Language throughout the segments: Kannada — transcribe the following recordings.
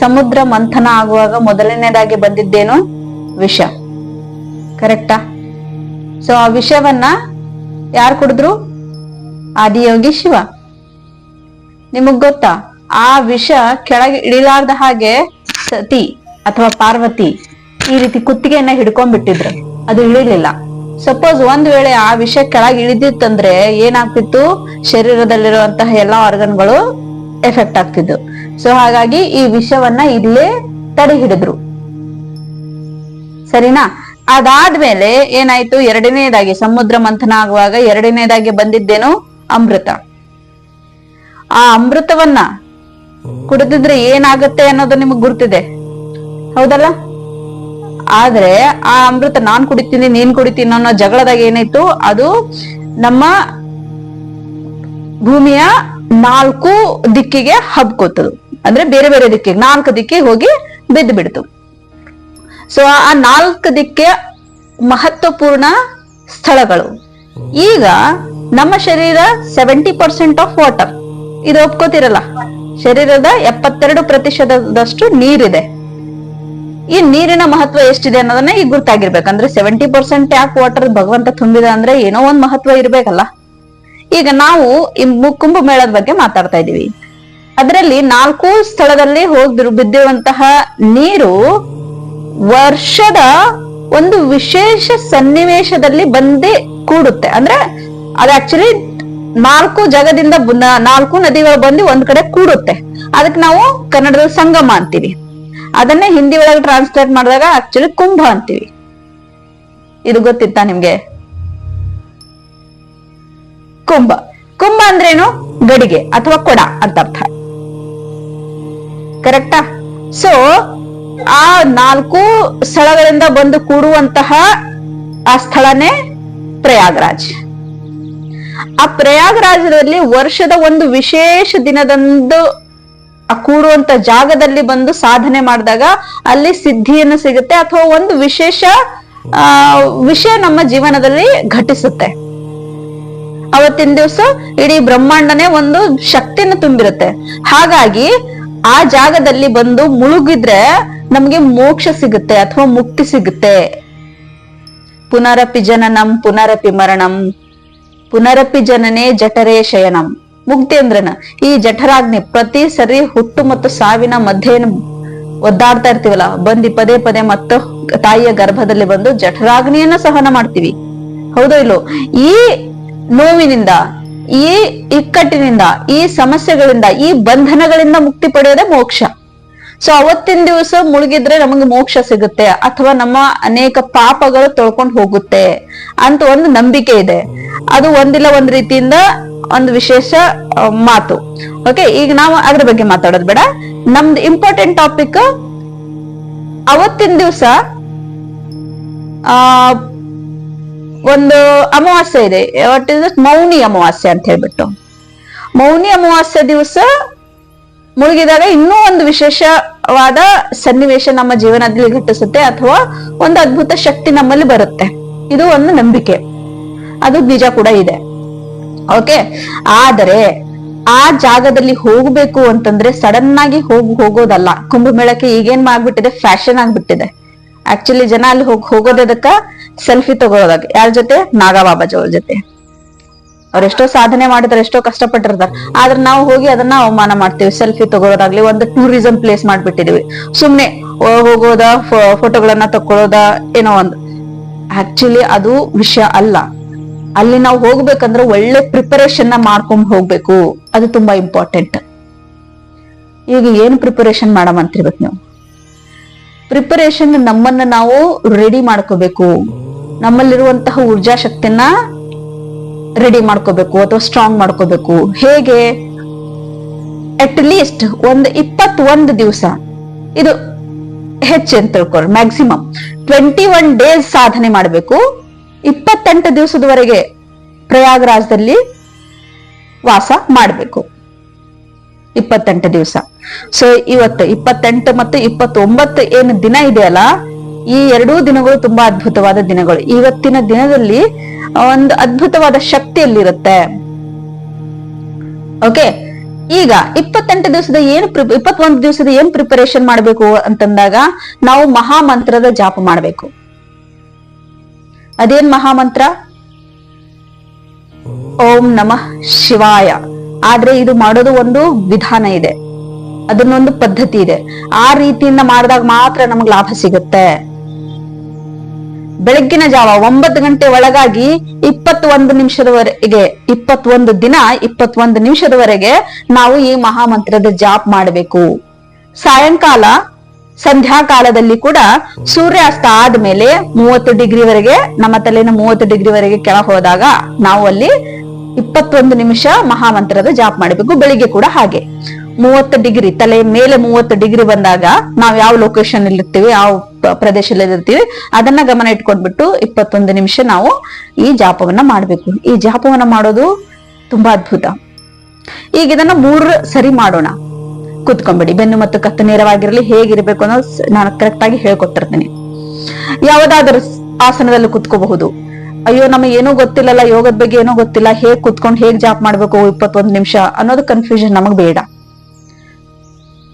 ಸಮುದ್ರ ಮಂಥನ ಆಗುವಾಗ ಮೊದಲನೇದಾಗಿ ಬಂದಿದ್ದೇನು? ವಿಷ. ಕರೆಕ್ಟಾ ಸೊ ಆ ವಿಷವನ್ನ ಯಾರು ಕುಡಿದ್ರು? ಆದಿಯೋಗಿ ಶಿವ. ನಿಮಗ್ ಗೊತ್ತಾ? ಆ ವಿಷ ಕೆಳಗೆ ಇಳಿಲಾರ್ದ ಹಾಗೆ ಸತಿ ಅಥವಾ ಪಾರ್ವತಿ ಈ ರೀತಿ ಕುತ್ತಿಗೆಯನ್ನ ಹಿಡ್ಕೊಂಡ್ಬಿಟ್ಟಿದ್ರು. ಅದು ಇಳಿಲಿಲ್ಲ. ಸಪೋಸ್ ಒಂದ್ ವೇಳೆ ಆ ವಿಷ ಕೆಳಗೆ ಇಳಿದಿತ್ತಂದ್ರೆ ಏನಾಗ್ತಿತ್ತು? ಶರೀರದಲ್ಲಿರುವಂತಹ ಎಲ್ಲಾ ಆರ್ಗನ್ಗಳು ಎಫೆಕ್ಟ್ ಆಗ್ತಿದ್ವು. ಸೊ ಹಾಗಾಗಿ ಈ ವಿಷವನ್ನ ಇಲ್ಲೇ ತಡೆ ಹಿಡಿದ್ರು ಸರಿನಾ? ಅದಾದ್ಮೇಲೆ ಏನಾಯ್ತು? ಎರಡನೇದಾಗಿ ಸಮುದ್ರ ಮಂಥನ ಆಗುವಾಗ ಎರಡನೇದಾಗಿ ಬಂದಿದ್ದೇನು? ಅಮೃತ. ಆ ಅಮೃತವನ್ನ ಕುಡಿದಿದ್ರೆ ಏನಾಗುತ್ತೆ ಅನ್ನೋದು ನಿಮಗ್ ಗುರ್ತಿದೆ. ಹೌದಲ್ಲ? ಆದ್ರೆ ಆ ಅಮೃತ ನಾನ್ ಕುಡಿತೀನಿ, ನೀನ್ ಕುಡಿತೀನಿ ಅನ್ನೋ ಜಗಳದಾಗ ಏನಾಯ್ತು? ಅದು ನಮ್ಮ ಭೂಮಿಯ ನಾಲ್ಕು ದಿಕ್ಕಿಗೆ ಹಬ್ಕೋತದು. ಅಂದ್ರೆ ಬೇರೆ ಬೇರೆ ದಿಕ್ಕಿಗೆ, ನಾಲ್ಕು ದಿಕ್ಕಿಗೆ ಹೋಗಿ ಬಿದ್ದು ಬಿಡ್ತು. ಸೊ ಆ ನಾಲ್ಕು ದಿಕ್ಕೆ ಮಹತ್ವಪೂರ್ಣ ಸ್ಥಳಗಳು. ಈಗ ನಮ್ಮ ಶರೀರ ಸೆವೆಂಟಿ ಪರ್ಸೆಂಟ್ ಆಫ್ ವಾಟರ್ ಇದು ಒಪ್ಕೋತಿರಲ್ಲ? ಶರೀರದ ಎಪ್ಪತ್ತೆರಡು ಪ್ರತಿಶತದಷ್ಟು ನೀರಿದೆ. ಈ ನೀರಿನ ಮಹತ್ವ ಎಷ್ಟಿದೆ ಅನ್ನೋದನ್ನ ಈಗ ಗುರ್ತಾಗಿರ್ಬೇಕು. ಅಂದ್ರೆ ಸೆವೆಂಟಿ ಪರ್ಸೆಂಟ್ ಯಾಕೆ ವಾಟರ್ ಭಗವಂತ ತುಂಬಿದ ಅಂದ್ರೆ ಏನೋ ಒಂದ್ ಮಹತ್ವ ಇರ್ಬೇಕಲ್ಲ. ಈಗ ನಾವು ಈ ಕುಂಭಮೇಳದ ಬಗ್ಗೆ ಮಾತಾಡ್ತಾ ಇದೀವಿ ಅದರಲ್ಲಿ ನಾಲ್ಕು ಸ್ಥಳದಲ್ಲಿ ಹೋಗಿ ಬಿದ್ದಿರುವಂತಹ ನೀರು ವರ್ಷದ ಒಂದು ವಿಶೇಷ ಸನ್ನಿವೇಶದಲ್ಲಿ ಬಂದಿ ಕೂಡುತ್ತೆ. ಅಂದ್ರೆ ಅದು ಆಕ್ಚುಲಿ ನಾಲ್ಕು ಜಾಗದಿಂದ ನಾಲ್ಕು ನದಿಗಳು ಬಂದು ಒಂದ್ ಕಡೆ ಕೂಡುತ್ತೆ. ಅದಕ್ಕೆ ನಾವು ಕನ್ನಡದಲ್ಲಿ ಸಂಗಮ ಅಂತೀವಿ. ಅದನ್ನೇ ಹಿಂದಿ ಒಳಗೆ ಟ್ರಾನ್ಸ್ಲೇಟ್ ಮಾಡಿದಾಗ ಆಕ್ಚುಲಿ ಕುಂಭ ಅಂತೀವಿ. ಇದು ಗೊತ್ತಿತ್ತಾ ನಿಮ್ಗೆ? ಕುಂಭ. ಕುಂಭ ಅಂದ್ರೇನು? ಗಡಿಗೆ ಅಥವಾ ಕೊಡ ಅಂತ ಅರ್ಥ. ಕರೆಕ್ಟಾ? ಸೊ ಆ ನಾಲ್ಕು ಸ್ಥಳಗಳಿಂದ ಬಂದು ಕೂಡುವಂತಹ ಆ ಸ್ಥಳನೇ ಪ್ರಯಾಗ್ರಾಜ್. ಆ ಪ್ರಯಾಗ್ರಾಜದಲ್ಲಿ ವರ್ಷದ ಒಂದು ವಿಶೇಷ ದಿನದಂದು ಕೂಡುವಂತ ಜಾಗದಲ್ಲಿ ಬಂದು ಸಾಧನೆ ಮಾಡಿದಾಗ ಅಲ್ಲಿ ಸಿದ್ಧಿಯನ್ನು ಸಿಗುತ್ತೆ ಅಥವಾ ಒಂದು ವಿಶೇಷ, ಆ, ವಿಷಯ ನಮ್ಮ ಜೀವನದಲ್ಲಿ ಘಟಿಸುತ್ತೆ. ಅವತ್ತಿನ ದಿವಸ ಇಡೀ ಬ್ರಹ್ಮಾಂಡನೇ ಒಂದು ಶಕ್ತಿಯನ್ನು ತುಂಬಿರುತ್ತೆ. ಹಾಗಾಗಿ ಆ ಜಾಗದಲ್ಲಿ ಬಂದು ಮುಳುಗಿದ್ರೆ ನಮ್ಗೆ ಮೋಕ್ಷ ಸಿಗುತ್ತೆ ಅಥವಾ ಮುಕ್ತಿ ಸಿಗುತ್ತೆ. ಪುನರಪಿ ಜನನಂ, ಪುನರಪಿ ಮರಣಂ, ಪುನರಪಿ ಜನನೇ ಜಠರೇ ಶಯನಂ. ಮುಕ್ತಿ ಅಂದ್ರನ? ಈ ಜಠರಾಗ್ನಿ ಪ್ರತಿ ಸರಿ ಹುಟ್ಟು ಮತ್ತು ಸಾವಿನ ಮಧ್ಯೆ ಒದ್ದಾಡ್ತಾ ಇರ್ತೀವಲ್ಲ, ಬಂದಿ ಪದೇ ಪದೇ ಮತ್ತು ತಾಯಿಯ ಗರ್ಭದಲ್ಲಿ ಬಂದು ಜಠರಾಗ್ನಿಯನ್ನ ಸಹನ ಮಾಡ್ತೀವಿ. ಹೌದೋ ಇಲ್ಲೋ? ಈ ನೋವಿನಿಂದ ಈ ಇಕ್ಕಟ್ಟಿನಿಂದ, ಈ ಸಮಸ್ಯೆಗಳಿಂದ, ಈ ಬಂಧನಗಳಿಂದ ಮುಕ್ತಿ ಪಡೆಯೋದೇ ಮೋಕ್ಷ. ಸೊ ಅವತ್ತಿನ ದಿವಸ ಮುಳುಗಿದ್ರೆ ನಮಗೆ ಮೋಕ್ಷ ಸಿಗುತ್ತೆ, ಅಥವಾ ನಮ್ಮ ಅನೇಕ ಪಾಪಗಳು ತೊಳ್ಕೊಂಡು ಹೋಗುತ್ತೆ ಅಂತ ಒಂದು ನಂಬಿಕೆ ಇದೆ. ಅದು ಒಂದಿಲ್ಲ, ಒಂದ್ ರೀತಿಯಿಂದ ಒಂದು ವಿಶೇಷ ಮಾತು. ಓಕೆ ಈಗ ನಾವು ಅದ್ರ ಬಗ್ಗೆ ಮಾತಾಡೋದು ಬೇಡ. ನಮ್ದು ಇಂಪಾರ್ಟೆಂಟ್ ಟಾಪಿಕ್ ಅವತ್ತಿನ ದಿವಸ, ಆ ಒಂದು ಅಮಾವಾಸ್ಯೆ ಇದೆ. ವಾಟ್ ಇಸ್ ಮೌನಿ ಅಮಾವಾಸ್ಯೆ ಅಂತ ಹೇಳ್ಬಿಟ್ಟು. ಮೌನಿ ಅಮಾವಾಸ್ಯೆ ದಿವಸ ಮುಳುಗಿದಾಗ ಇನ್ನೂ ಒಂದು ವಿಶೇಷವಾದ ಸನ್ನಿವೇಶ ನಮ್ಮ ಜೀವನದಲ್ಲಿ ಘಟಿಸುತ್ತೆ ಅಥವಾ ಒಂದು ಅದ್ಭುತ ಶಕ್ತಿ ನಮ್ಮಲ್ಲಿ ಬರುತ್ತೆ. ಇದು ಒಂದು ನಂಬಿಕೆ. ಅದು ನಿಜ ಕೂಡ ಇದೆ. ಓಕೆ ಆದರೆ ಆ ಜಾಗದಲ್ಲಿ ಹೋಗ್ಬೇಕು ಅಂತಂದ್ರೆ ಸಡನ್ ಆಗಿ ಹೋಗ್ ಹೋಗೋದಲ್ಲ. ಕುಂಭಮೇಳಕ್ಕೆ ಈಗೇನ್ ಮಾಡ್ಬಿಟ್ಟಿದೆ? ಫ್ಯಾಷನ್ ಆಗ್ಬಿಟ್ಟಿದೆ. ಆಕ್ಚುಲಿ ಜನ ಅಲ್ಲಿ ಹೋಗ್ ಹೋಗೋದಕ್ಕ ಸೆಲ್ಫಿ ತಗೊಳೋದಾಗ. ಯಾರ ಜೊತೆ? ನಾಗಬಾಬಾಜಿ ಅವ್ರ ಜೊತೆ. ಅವ್ರೆಷ್ಟೋ ಸಾಧನೆ ಮಾಡಿದಾರೆ, ಎಷ್ಟೋ ಕಷ್ಟಪಟ್ಟಿರ್ತಾರೆ. ಆದ್ರೆ ನಾವು ಹೋಗಿ ಅದನ್ನ ಅವಮಾನ ಮಾಡ್ತೀವಿ. ಸೆಲ್ಫಿ ತಗೊಳೋದಾಗ್ಲಿ ಒಂದು ಟೂರಿಸಂ ಪ್ಲೇಸ್ ಮಾಡ್ಬಿಟ್ಟಿದೀವಿ. ಸುಮ್ನೆ ಹೋಗೋದ ಫೋಟೋಗಳನ್ನ ತಕೊಳ್ಳೋದ ಏನೋ ಒಂದು. ಆಕ್ಚುಲಿ ಅದು ವಿಷಯ ಅಲ್ಲ. ಅಲ್ಲಿ ನಾವು ಹೋಗ್ಬೇಕಂದ್ರೆ ಒಳ್ಳೆ ಪ್ರಿಪರೇಷನ್ನ ಮಾಡ್ಕೊಂಡ್ ಹೋಗ್ಬೇಕು. ಅದು ತುಂಬಾ ಇಂಪಾರ್ಟೆಂಟ್ ಈಗ ಏನ್ ಪ್ರಿಪರೇಷನ್ ಮಾಡಮಂತಿರ್ಬೇಕು ನೀವು? ಪ್ರಿಪರೇಷನ್ ನಮ್ಮನ್ನ ನಾವು ರೆಡಿ ಮಾಡ್ಕೋಬೇಕು. ನಮ್ಮಲ್ಲಿರುವಂತಹ ಊರ್ಜಾ ಶಕ್ತಿನ ರೆಡಿ ಮಾಡ್ಕೋಬೇಕು ಅಥವಾ ಸ್ಟ್ರಾಂಗ್ ಮಾಡ್ಕೋಬೇಕು. ಹೇಗೆ? ಅಟ್ ಲೀಸ್ಟ್ ಒಂದು ಇಪ್ಪತ್ತೊಂದು ದಿವಸ. ಇದು ಹೆಚ್ಚು ಅಂತ ತಿಳ್ಕೊಳ್ರಿ ಮ್ಯಾಕ್ಸಿಮಮ್ ಟ್ವೆಂಟಿ ಒನ್ ಡೇಸ್ ಸಾಧನೆ ಮಾಡಬೇಕು. ಇಪ್ಪತ್ತೆಂಟು ದಿವಸದವರೆಗೆ ಪ್ರಯಾಗ್ರಾಜದಲ್ಲಿ ವಾಸ ಮಾಡಬೇಕು. ಇಪ್ಪತ್ತೆಂಟು ದಿವಸ. ಸೊ ಇವತ್ತು ಇಪ್ಪತ್ತೆಂಟು ಮತ್ತು ಇಪ್ಪತ್ತೊಂಬತ್ತು ಏನು ದಿನ ಇದೆಯಲ್ಲ? ಈ ಎರಡೂ ದಿನಗಳು ತುಂಬಾ ಅದ್ಭುತವಾದ ದಿನಗಳು. ಇವತ್ತಿನ ದಿನದಲ್ಲಿ ಒಂದು ಅದ್ಭುತವಾದ ಶಕ್ತಿಯಲ್ಲಿರುತ್ತೆ. ಓಕೆ ಈಗ ಇಪ್ಪತ್ತೆಂಟು ದಿವಸದ ಏನು ಇಪ್ಪತ್ತೊಂದು ದಿವಸದ ಏನ್ ಪ್ರಿಪರೇಷನ್ ಮಾಡಬೇಕು ಅಂತಂದಾಗ ನಾವು ಮಹಾಮಂತ್ರದ ಜಾಪ ಮಾಡಬೇಕು. ಅದೇನ್ ಮಹಾಮಂತ್ರ? ಓಂ ನಮಃ ಶಿವಾಯ. ಆದ್ರೆ ಇದು ಮಾಡೋದು ಒಂದು ವಿಧಾನ ಇದೆ. ಅದನ್ನೊಂದು ಪದ್ಧತಿ ಇದೆ. ಆ ರೀತಿಯಿಂದ ಮಾಡಿದಾಗ ಮಾತ್ರ ನಮಗೆ ಲಾಭ ಸಿಗುತ್ತೆ. ಬೆಳಗ್ಗಿನ ಜಾವ ಒಂಬತ್ತು ಗಂಟೆ ಒಳಗಾಗಿ ಇಪ್ಪತ್ತೊಂದು ನಿಮಿಷದವರೆಗೆ, ಇಪ್ಪತ್ತೊಂದು ದಿನ ಇಪ್ಪತ್ತೊಂದು ನಿಮಿಷದವರೆಗೆ ನಾವು ಈ ಮಹಾಮಂತ್ರದ ಜಾಪ್ ಮಾಡಬೇಕು. ಸಾಯಂಕಾಲ ಸಂಧ್ಯಾ ಕಾಲದಲ್ಲಿ ಕೂಡ ಸೂರ್ಯಾಸ್ತ ಆದ್ಮೇಲೆ ಮೂವತ್ತು ಡಿಗ್ರಿವರೆಗೆ, ನಮ್ಮ ತಲೆನ ಮೂವತ್ತು ಡಿಗ್ರಿವರೆಗೆ ಕೆಳ ಹೋದಾಗ ನಾವು ಅಲ್ಲಿ ಇಪ್ಪತ್ತೊಂದು ನಿಮಿಷ ಮಹಾಮಂತ್ರದ ಜಾಪ್ ಮಾಡಬೇಕು. ಬೆಳಿಗ್ಗೆ ಕೂಡ ಹಾಗೆ. ಮೂವತ್ತು ಡಿಗ್ರಿ, ತಲೆ ಮೇಲೆ ಮೂವತ್ತು ಡಿಗ್ರಿ ಬಂದಾಗ ನಾವು ಯಾವ ಲೊಕೇಶನ್ ಇರ್ತೀವಿ, ಯಾವ ಪ್ರದೇಶದಲ್ಲಿ ಇರ್ತೀವಿ, ಅದನ್ನ ಗಮನ ಇಟ್ಕೊಂಡ್ಬಿಟ್ಟು ಇಪ್ಪತ್ತೊಂದು ನಿಮಿಷ ನಾವು ಈ ಜಾಪವನ್ನ ಮಾಡಬೇಕು. ಈ ಜಾಪವನ್ನ ಮಾಡೋದು ತುಂಬಾ ಅದ್ಭುತ. ಈಗ ಇದನ್ನ ಮೂರ್ ಸರಿ ಮಾಡೋಣ. ಕುತ್ಕೊಂಡ್ಬಿಡಿ ಬೆನ್ನು ಮತ್ತು ಕತ್ತು ನೇರವಾಗಿರಲಿ, ಹೇಗಿರ್ಬೇಕು ಅನ್ನೋದು ಸ- ನಾನು ಕರೆಕ್ಟ್ ಆಗಿ ಹೇಳ್ಕೊಟ್ಟಿರ್ತೀನಿ. ಯಾವುದಾದ್ರೂ ಆಸನದಲ್ಲಿ ಕುತ್ಕೋಬಹುದು. ಅಯ್ಯೋ, ನಮಗೆ ಏನೂ ಗೊತ್ತಿಲ್ಲಲ್ಲ, ಯೋಗದ ಬಗ್ಗೆ ಏನೂ ಗೊತ್ತಿಲ್ಲ, ಹೇಗ್ ಕುತ್ಕೊಂಡು ಹೇಗ್ ಜಾಪ್ ಮಾಡ್ಬೇಕು ಇಪ್ಪತ್ತೊಂದು ನಿಮಿಷ ಅನ್ನೋದು ಕನ್ಫ್ಯೂಷನ್ ನಮಗ್ ಬೇಡ.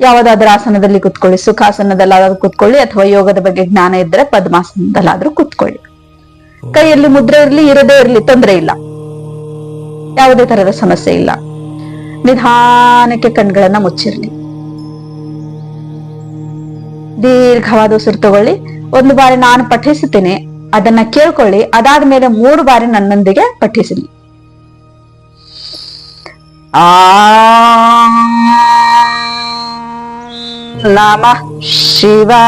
ಯಾವುದಾದ್ರೂ ಆಸನದಲ್ಲಿ ಕುತ್ಕೊಳ್ಳಿ, ಸುಖಾಸನದಲ್ಲಾದ್ರೂ ಕುತ್ಕೊಳ್ಳಿ, ಅಥವಾ ಯೋಗದ ಬಗ್ಗೆ ಜ್ಞಾನ ಇದ್ರೆ ಪದ್ಮಾಸನದಲ್ಲಾದ್ರೂ ಕುತ್ಕೊಳ್ಳಿ. ಕೈಯಲ್ಲಿ ಮುದ್ರೆ ಇರ್ಲಿ, ಇರದೇ ಇರ್ಲಿ, ತೊಂದರೆ ಇಲ್ಲ. ಯಾವುದೇ ತರದ ಸಮಸ್ಯೆ ಇಲ್ಲ. ನಿಧಾನಕ್ಕೆ ಕಣ್ಗಳನ್ನ ಮುಚ್ಚಿರ್ಲಿ. ದೀರ್ಘವಾದ ಉಸಿರು ತಗೊಳ್ಳಿ. ಒಂದು ಬಾರಿ ನಾನು ಪಠಿಸುತ್ತೇನೆ, ಅದನ್ನ ಕೇಳ್ಕೊಳ್ಳಿ. ಅದಾದ್ಮೇಲೆ ಮೂರು ಬಾರಿ ನನ್ನೊಂದಿಗೆ ಪಠಿಸಲಿ ಆ ನಮ ಶಿವಾಯ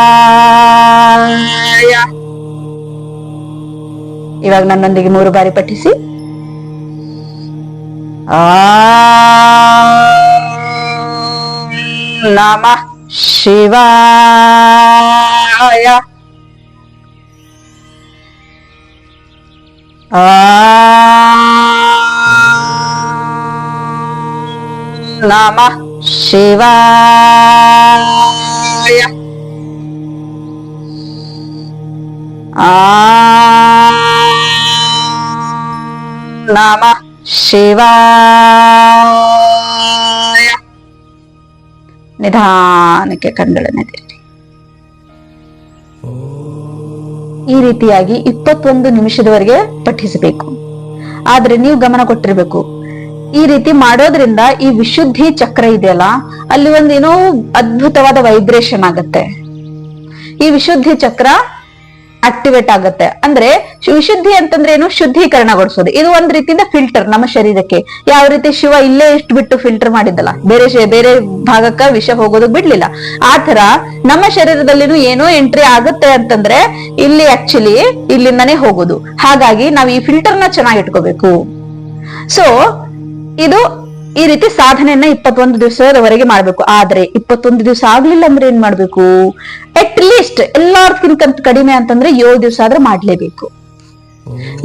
ಇವಾಗ ನನ್ನೊಂದಿಗೆ ಮೂರು ಬಾರಿ ಪಠಿಸಿ ಆ ನಮ ಶಿವಾಯ ಆ ನಮ ಶಿವಾಯ ಆ ನಮ ಶಿವಾಯ ನಿಧಾನಕ್ಕೆ ಕಣ್ಗಳನ್ನ ಈ ರೀತಿಯಾಗಿ ಇಪ್ಪತ್ತೊಂದು ನಿಮಿಷದವರೆಗೆ ಪಠಿಸಬೇಕು. ಆದ್ರೆ ನೀವು ಗಮನ ಕೊಟ್ಟಿರ್ಬೇಕು. ಈ ರೀತಿ ಮಾಡೋದ್ರಿಂದ ಈ ವಿಶುದ್ಧಿ ಚಕ್ರ ಇದೆಯಲ್ಲ, ಅಲ್ಲಿ ಒಂದು ಏನೋ ಅದ್ಭುತವಾದ ವೈಬ್ರೇಷನ್ ಆಗತ್ತೆ. ಈ ವಿಶುದ್ಧಿ ಚಕ್ರ ಆಕ್ಟಿವೇಟ್ ಆಗುತ್ತೆ. ಅಂದ್ರೆ ವಿಶುದ್ಧಿ ಅಂತಂದ್ರೆ ಏನು? ಶುದ್ಧೀಕರಣಗೊಳಿಸೋದು. ಇದು ಒಂದ್ ರೀತಿಯಿಂದ ಫಿಲ್ಟರ್ ನಮ್ಮ ಶರೀರಕ್ಕೆ. ಯಾವ ರೀತಿ ಶಿವ ಇಲ್ಲೇ ಇಷ್ಟು ಬಿಟ್ಟು ಫಿಲ್ಟರ್ ಮಾಡಿದ್ದಲ್ಲ. ಬೇರೆ ಬೇರೆ ಭಾಗಕ್ಕ ವಿಷ ಹೋಗೋದು ಬಿಡ್ಲಿಲ್ಲ. ಆ ತರ ನಮ್ಮ ಶರೀರದಲ್ಲಿನೂ ಏನೋ ಎಂಟ್ರಿ ಆಗುತ್ತೆ ಅಂತಂದ್ರೆ ಇಲ್ಲಿ ಆಕ್ಚುಲಿ ಇಲ್ಲಿಂದಾನೇ ಹೋಗೋದು. ಹಾಗಾಗಿ ನಾವು ಈ ಫಿಲ್ಟರ್ನ ಚೆನ್ನಾಗಿ ಇಟ್ಕೋಬೇಕು. ಸೊ ಇದು ಈ ರೀತಿ ಸಾಧನೆಯನ್ನ ಇಪ್ಪತ್ತೊಂದು ದಿವಸದವರೆಗೆ ಮಾಡ್ಬೇಕು. ಆದ್ರೆ ಇಪ್ಪತ್ತೊಂದು ದಿವಸ ಆಗ್ಲಿಲ್ಲ ಅಂದ್ರೆ ಏನ್ ಮಾಡ್ಬೇಕು? ಅಟ್ ಲೀಸ್ಟ್ ಎಲ್ಲಾರ್ಕಿಂತ ಕಡಿಮೆ ಅಂತಂದ್ರೆ ಏಳು ದಿವಸ ಆದ್ರೆ ಮಾಡ್ಲೇಬೇಕು.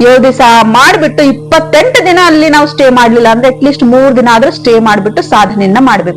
ಏಳು ದಿವಸ ಮಾಡ್ಬಿಟ್ಟು ಇಪ್ಪತ್ತೆಂಟು ದಿನ ಅಲ್ಲಿ ನಾವು ಸ್ಟೇ ಮಾಡ್ಲಿಲ್ಲ ಅಂದ್ರೆ ಅಟ್ ಲೀಸ್ಟ್ ಮೂರ್ ದಿನ ಆದ್ರೂ ಸ್ಟೇ ಮಾಡ್ಬಿಟ್ಟು ಸಾಧನೆಯನ್ನ ಮಾಡ್ಬೇಕು.